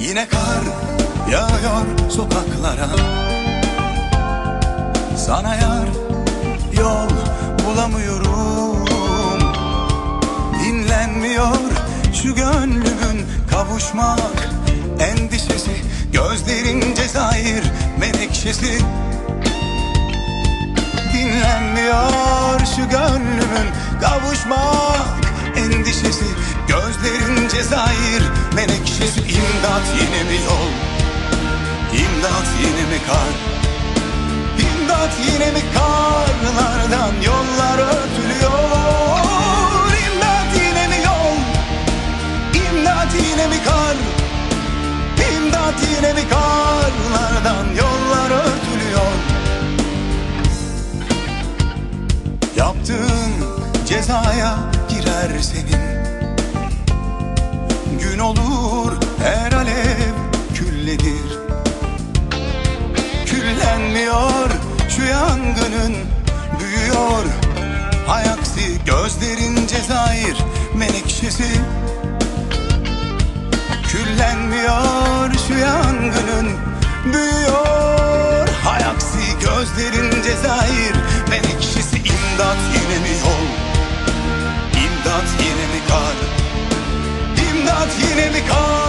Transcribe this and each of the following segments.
Yine kar yağıyor sokaklara. Sana yar yol bulamıyorum. Dinlenmiyor şu gönlümün kavuşmak Endişesi. Gözlerin cezayir menekşesi. Dinlenmiyor şu gönlümün kavuşmak Endişesi. Gözlerin cezayir menekşesi imdat yine mi yol? İmdat yine mi kar? İmdat yine mi karlardan yollar ötülüyor İmdat yine mi yol? İmdat yine mi kar? İmdat yine mi karlardan yollar ötülüyor Yaptığın cezaya girer senin. Gün olur şu yangının büyüyor. Hayaksi gözlerin cezayir menekşesi. Küllenmiyor şu yangının büyüyor. Hayaksi gözlerin cezayir menekşesi. İmdat yine mi yol? İmdat yine mi kar? İmdat yine mi karlardan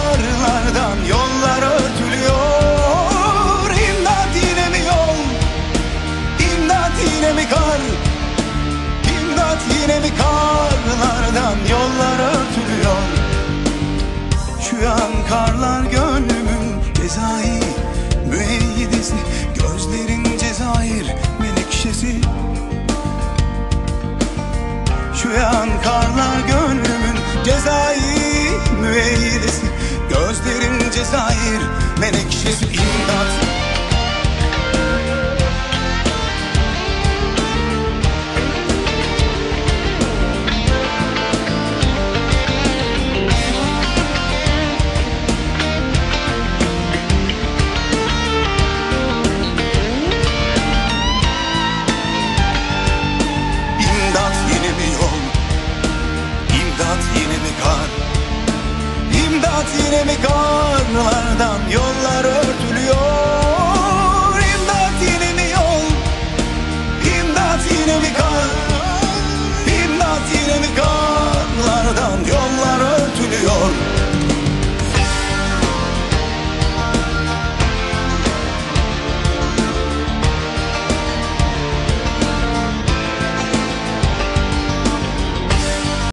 Şu an karlar gönlümün cezayir müeyyidesi yine mi karlardan yol